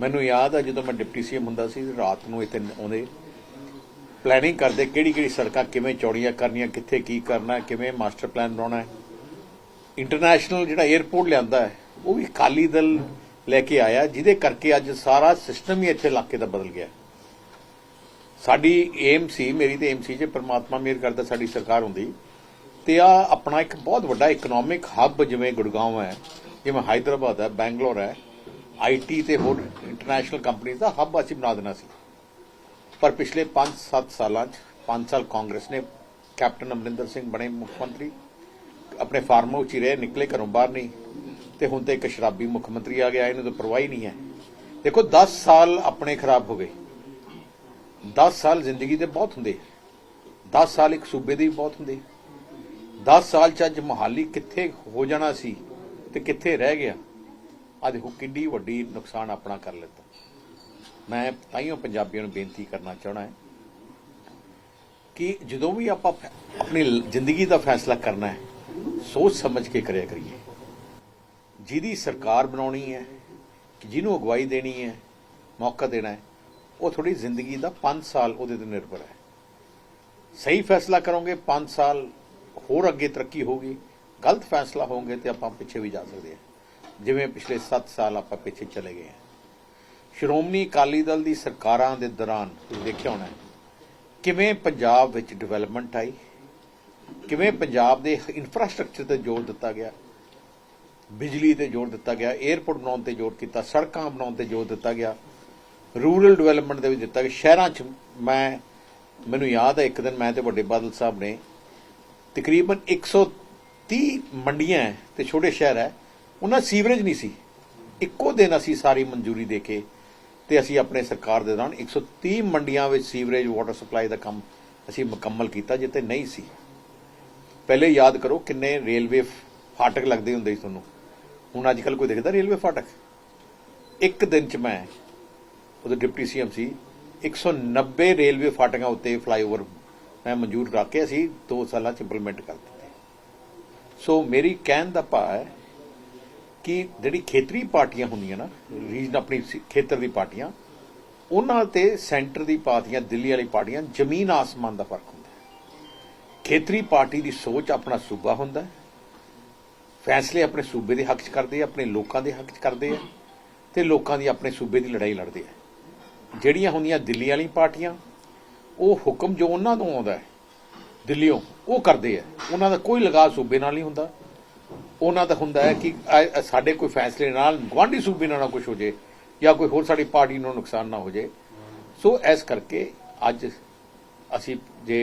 ਮੈਨੂੰ ਯਾਦ ਆ ਜਦੋਂ ਮੈਂ ਡਿਪਟੀ ਸੀਐਮ ਹੁੰਦਾ ਸੀ, ਰਾਤ ਨੂੰ ਇੱਥੇ ਆਉਂਦੇ ਪਲੈਨਿੰਗ ਕਰਦੇ ਕਿਹੜੀ ਕਿਹੜੀ ਸੜਕਾਂ ਕਿਵੇਂ ਚੌੜੀਆਂ ਕਰਨੀਆਂ, ਕਿੱਥੇ ਕੀ ਕਰਨਾ, ਕਿਵੇਂ ਮਾਸਟਰ ਪਲਾਨ ਬਣਾਉਣਾ ਹੈ। ਇੰਟਰਨੈਸ਼ਨਲ ਜਿਹੜਾ 에ਅਰਪੋਰਟ ਲਿਆਂਦਾ ਹੈ, ਉਹ ਵੀ ਅਕਾਲੀ ਦਲ ਲੈ ਕੇ ਆਇਆ, ਜਿਹਦੇ ਕਰਕੇ ਅੱਜ ਸਾਰਾ ਸਿਸਟਮ ਹੀ ਇੱਥੇ ਇਲਾਕੇ ਦਾ ਬਦਲ ਗਿਆ ਸਾਡੀ ਏਮ ਸੀ, ਮੇਰੀ ਤੇ ਏਮ ਸੀ ਜੇ ਪ੍ਰਮਾਤਮਾ ਮਿਹਰ ਕਰਦਾ ਸਾਡੀ ਸਰਕਾਰ ਹੁੰਦੀ, ਤੇ ਆ ਆਪਣਾ ਇੱਕ ਬਹੁਤ ਵੱਡਾ ਇਕਨੋਮਿਕ ਹੱਬ ਜਿਵੇਂ ਗੁੜਗਾਉਂ ਹੈ, ਜਿਵੇਂ ਹਾਈਦਰਾਬਾਦ ਹੈ, ਬੈਂਗਲੌਰ ਹੈ ਆਈਟੀ ਤੇ ਹੋਰ ਇੰਟਰਨੈਸ਼ਨਲ ਕੰਪਨੀ ਦਾ ਹੱਬ ਅਸੀਂ ਬਣਾ ਦੇਣਾ ਸੀ। ਪਰ ਪਿਛਲੇ 5-7 ਸਾਲਾਂ 'ਚ 5 ਸਾਲ ਕਾਂਗਰਸ ਨੇ ਕੈਪਟਨ ਅਮਰਿੰਦਰ ਸਿੰਘ ਬਣੇ ਮੁੱਖ ਮੰਤਰੀ, ਆਪਣੇ ਫਾਰਮ ਹਾਊਸ 'ਚ ਹੀ ਰਹੇ, ਨਿਕਲੇ, ਘਰੋਂ ਬਾਹਰ ਨਹੀਂ। ਤੇ ਹੁਣ ਤੇ ਇੱਕ ਸ਼ਰਾਬੀ ਮੁੱਖ ਮੰਤਰੀ ਆ ਗਿਆ, ਇਹਨੂੰ ਤਾਂ ਪਰਵਾਹ ਹੀ ਨਹੀਂ ਹੈ। ਦੇਖੋ 10 ਸਾਲ ਆਪਣੇ ਖਰਾਬ ਹੋ ਗਏ। 10 ਸਾਲ ਜ਼ਿੰਦਗੀ ਦੇ ਬਹੁਤ ਹੁੰਦੇ। 10 ਸਾਲ ਇੱਕ ਸੂਬੇ ਦੇ ਵੀ ਬਹੁਤ ਹੁੰਦੇ। 10 ਸਾਲ ਚ ਅੱਜ ਮੋਹਾਲੀ ਕਿੱਥੇ ਹੋ ਜਾਣਾ ਸੀ ਤੇ ਕਿੱਥੇ ਰਹਿ ਗਿਆ? ਆ ਦੇਖੋ ਕਿੰਨੀ ਵੱਡੀ ਨੁਕਸਾਨ ਆਪਣਾ ਕਰ ਲਿੱਤਾ। ਮੈਂ ਤਾਈਓ ਪੰਜਾਬੀਆਂ ਨੂੰ ਬੇਨਤੀ ਕਰਨਾ ਚਾਹਣਾ ਹੈ ਕਿ ਜਦੋਂ ਵੀ ਆਪਾਂ ਆਪਣੀ ਜ਼ਿੰਦਗੀ ਦਾ ਫੈਸਲਾ ਕਰਨਾ ਹੈ, ਸੋਚ ਸਮਝ ਕੇ ਕਰਿਆ ਕਰੀਏ। ਜਿਹਦੀ ਸਰਕਾਰ ਬਣਾਉਣੀ ਹੈ ਜਿਹਨੂੰ ਅਗਵਾਈ ਦੇਣੀ ਹੈ, ਮੌਕਾ ਦੇਣਾ ਹੈ, ਉਹ ਥੋੜੀ ਜ਼ਿੰਦਗੀ ਦਾ 5 ਸਾਲ ਉਹਦੇ ਤੇ ਨਿਰਭਰ ਹੈ। ਸਹੀ ਫੈਸਲਾ ਕਰੋਗੇ 5 ਸਾਲ ਹੋਰ ਅੱਗੇ ਤਰੱਕੀ ਹੋਗੀ ਗਲਤ ਫੈਸਲਾ ਹੋਗੇ ਤੇ ਆਪਾਂ ਪਿੱਛੇ ਵੀ ਜਾ ਸਕਦੇ ਹਾਂ। ਜਿਵੇਂ ਪਿਛਲੇ 7 ਸਾਲ ਆਪਾਂ ਪਿੱਛੇ ਚਲੇ ਗਏ ਹਾਂ। ਸ਼੍ਰੋਮਣੀ ਅਕਾਲੀ ਦਲ ਦੀ ਸਰਕਾਰਾਂ ਦੇ ਦੌਰਾਨ ਤੁਸੀਂ ਦੇਖਿਆ ਹੋਣਾ ਕਿਵੇਂ ਪੰਜਾਬ ਵਿੱਚ ਡਿਵੈਲਪਮੈਂਟ ਆਈ, ਕਿਵੇਂ ਪੰਜਾਬ ਦੇ ਇਨਫਰਾਸਟ੍ਰਕਚਰ ਤੇ ਜ਼ੋਰ ਦਿੱਤਾ ਗਿਆ, ਬਿਜਲੀ ਤੇ ਜ਼ੋਰ ਦਿੱਤਾ ਗਿਆ 에ਅਰਪੋਰਟ ਬਣਾਉਣ ਤੇ ਜ਼ੋਰ ਕੀਤਾ, ਸੜਕਾਂ ਬਣਾਉਣ ਤੇ ਜ਼ੋਰ ਦਿੱਤਾ ਗਿਆ ਰੂਰਲ ਡਿਵੈਲਪਮੈਂਟ ਦੇ ਵਿੱਚ ਦਿੱਤਾ ਗਿਆ। ਸ਼ਹਿਰਾਂ 'ਚ ਮੈਂ, ਮੈਨੂੰ ਯਾਦ ਹੈ, ਇੱਕ ਦਿਨ ਮੈਂ ਤੇ ਵੱਡੇ ਬਾਦਲ ਸਾਹਿਬ ਨੇ ਤਕਰੀਬਨ 130 ਮੰਡੀਆਂ ਹੈ ਤੇ ਛੋਟੇ ਸ਼ਹਿਰ ਹੈ ਉਹਨਾਂ ਸੀਵਰੇਜ ਨਹੀਂ ਸੀ। ਇੱਕੋ ਦਿਨ ਅਸੀਂ ਸਾਰੀ ਮਨਜ਼ੂਰੀ ਦੇ ਕੇ ਤੇ ਅਸੀਂ ਆਪਣੇ ਸਰਕਾਰ ਦੇ ਦੌਰਾਨ 130 ਮੰਡੀਆਂ ਵਿੱਚ ਸੀਵਰੇਜ ਵਾਟਰ ਸਪਲਾਈ ਦਾ ਕੰਮ ਅਸੀਂ ਮੁਕੰਮਲ ਕੀਤਾ ਜਿੱਥੇ ਨਹੀਂ ਸੀ। ਪਹਿਲੇ ਯਾਦ ਕਰੋ ਕਿੰਨੇ ਰੇਲਵੇ ਫਾਟਕ ਲੱਗਦੇ ਹੁੰਦੇ ਸੀ ਤੁਹਾਨੂੰ। ਹੁਣ ਅੱਜ ਕੱਲ ਕੋਈ ਦੇਖਦਾ ਰੇਲਵੇ ਫਾਟਕ? ਇੱਕ ਦਿਨ ਚ ਮੈਂ ਉਦੋਂ ਡਿਪਟੀ ਸੀਐਮ ਸੀ 190 ਰੇਲਵੇ ਫਾਟਕਾਂ ਉੱਤੇ ਫਲਾਈਓਵਰ ਮੈਂ ਮਨਜ਼ੂਰ ਕਰਕੇ ਅਸੀਂ 2 ਸਾਲਾਂ ਚ ਇੰਪਲੀਮੈਂਟ ਕਰ ਦਿੱਤੇ। ਸੋ ਮੇਰੀ ਕਹਿਣ ਦਾ ਭਾਅ ਹੈ ਕਿ ਜਿਹੜੀ ਖੇਤਰੀ ਪਾਰਟੀਆਂ ਹੁੰਦੀਆਂ ਨਾ ਰੀਜਨ ਆਪਣੀ ਸੀ- ਖੇਤਰ ਦੀ ਪਾਰਟੀਆਂ, ਉਹਨਾਂ ਤੇ ਸੈਂਟਰ ਦੀ ਪਾਰਟੀਆਂ, ਦਿੱਲੀ ਵਾਲੀ ਪਾਰਟੀਆਂ, ਜ਼ਮੀਨ ਆਸਮਾਨ ਦਾ ਫ਼ਰਕ ਹੁੰਦਾ ਹੈ। ਖੇਤਰੀ ਪਾਰਟੀ ਦੀ ਸੋਚ ਆਪਣਾ ਸੂਬਾ ਹੁੰਦਾ ਹੈ। ਫੈਸਲੇ ਆਪਣੇ ਸੂਬੇ ਦੇ ਹੱਕ 'ਚ ਕਰਦੇ ਆ, ਆਪਣੇ ਲੋਕਾਂ ਦੇ ਹੱਕ 'ਚ ਕਰਦੇ ਆ, ਤੇ ਲੋਕਾਂ ਦੀ ਆਪਣੇ ਸੂਬੇ ਦੀ ਲੜਾਈ ਲੜਦੇ ਆ। ਜਿਹੜੀਆਂ ਹੁੰਦੀਆਂ ਦਿੱਲੀ ਵਾਲੀ ਪਾਰਟੀਆਂ, ਉਹ ਹੁਕਮ ਜੋ ਉਹਨਾਂ ਤੋਂ ਆਉਂਦਾ ਹੈ ਦਿੱਲੀੋਂ ਉਹ ਕਰਦੇ ਆ। ਉਹਨਾਂ ਦਾ ਕੋਈ ਲਗਾਅ ਸੂਬੇ ਨਾਲ ਨਹੀਂ ਹੁੰਦਾ। ਉਹਨਾਂ ਦਾ ਹੁੰਦਾ ਹੈ ਕਿ ਸਾਡੇ ਕੋਈ ਫੈਸਲੇ ਨਾਲ ਗਵਾਂਢੀ ਸੂਬੇ ਨਾਲ ਨਾ ਕੁਝ ਹੋ ਜੇ ਜਾਂ ਕੋਈ ਹੋਰ ਸਾਡੀ ਪਾਰਟੀ ਨੂੰ ਨੁਕਸਾਨ ਨਾ ਹੋ ਜੇ। ਸੋ ਇਸ ਕਰਕੇ ਅੱਜ ਅਸੀਂ ਜੇ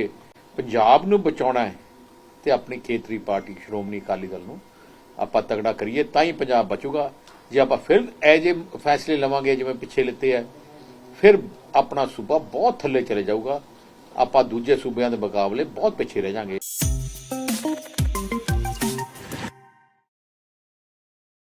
ਪੰਜਾਬ ਨੂੰ ਬਚਾਉਣਾ ਹੈ ਤੇ ਆਪਣੀ ਖੇਤਰੀ ਪਾਰਟੀ ਸ਼੍ਰੋਮਣੀ ਅਕਾਲੀ ਦਲ ਨੂੰ ਆਪਾਂ ਤਗੜਾ ਕਰੀਏ ਤਾਂ ਹੀ ਪੰਜਾਬ ਬਚੂਗਾ। ਜੇ ਆਪਾਂ ਫਿਰ ਇਹ ਜੇ ਫੈਸਲੇ ਲਵਾਂਗੇ, ਜਿਵੇਂ ਪਿੱਛੇ ਲਿੱਤੇ ਆ ਫਿਰ ਆਪਣਾ ਸੂਬਾ ਬਹੁਤ ਥੱਲੇ ਚਲੇ ਜਾਊਗਾ। ਆਪਾਂ ਦੂਜੇ ਸੂਬਿਆਂ ਦੇ ਮੁਕਾਬਲੇ ਬਹੁਤ ਪਿੱਛੇ ਰਹਿ ਜਾਾਂਗੇ।